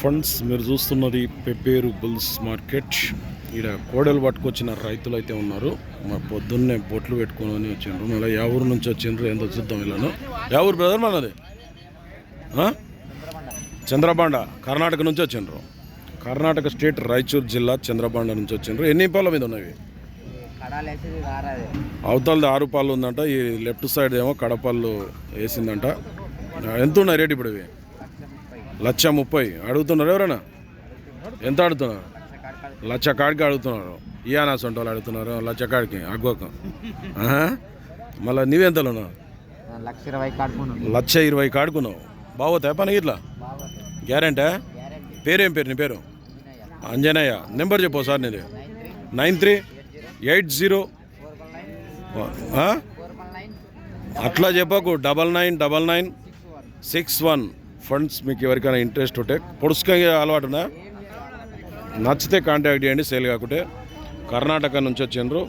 Funds మీరు చూస్తున్నది pepper bulls market. ఇక్కడ కోడలు పట్టుకొచ్చిన రైతులు అయితే ఉన్నారు. మా పొద్దున్నే బొట్లు పెట్టుకొని వచ్చిండ్రు. మళ్ళీ యా ఊరు నుంచి వచ్చిండ్రు. ఏందో చూద్దాం ఇలాను. యా ఊరు బ్రదర్ మనది? ఆ? చంద్రబాండ కర్ణాటక నుంచి వచ్చిండ్రు. కర్ణాటక స్టేట్ రాయచూర్ జిల్లా చంద్రబాండ నుంచి వచ్చిండ్రు. ఎన్ని పాల మీద ఉన్నవి? అవతలది ఆరు పాలు ఉందంట. ఈ లెఫ్ట్ సైడ్ ఏమో కడపళ్ళు వేసిందంట. ఎంత ఉన్నాయి రేట్ ఇప్పుడు ఇవి? లక్ష ముప్పై. అడుగుతున్నారు ఎవరైనా? ఎంత అడుగుతున్నారు లక్ష కాడికి అడుగుతున్నారు. ఇయానా సొంట వాళ్ళు అడుగుతున్నారు. లక్ష కాడికి అగ్గోక మళ్ళీ ఉన్నావు? కాడుకున్నాను లక్ష ఇరవై కాడుకున్నావు. బాగోతాయి పని ఇట్లా గ్యారెంటా? పేరేం పేరు నీ పేరు? అంజనయ్య. నెంబర్ చెప్పు సార్ నీది. Nine three eight zero. అట్లా చెప్పకు. Double nine double nine six one. Funds మీకు ఎవరికైనా ఇంట్రెస్ట్ ఉంటే పొడుచుకే అలవాటునా నచ్చితే కాంటాక్ట్ చేయండి సేల్ కాకుంటే. కర్ణాటక నుంచి వచ్చిండ్రు.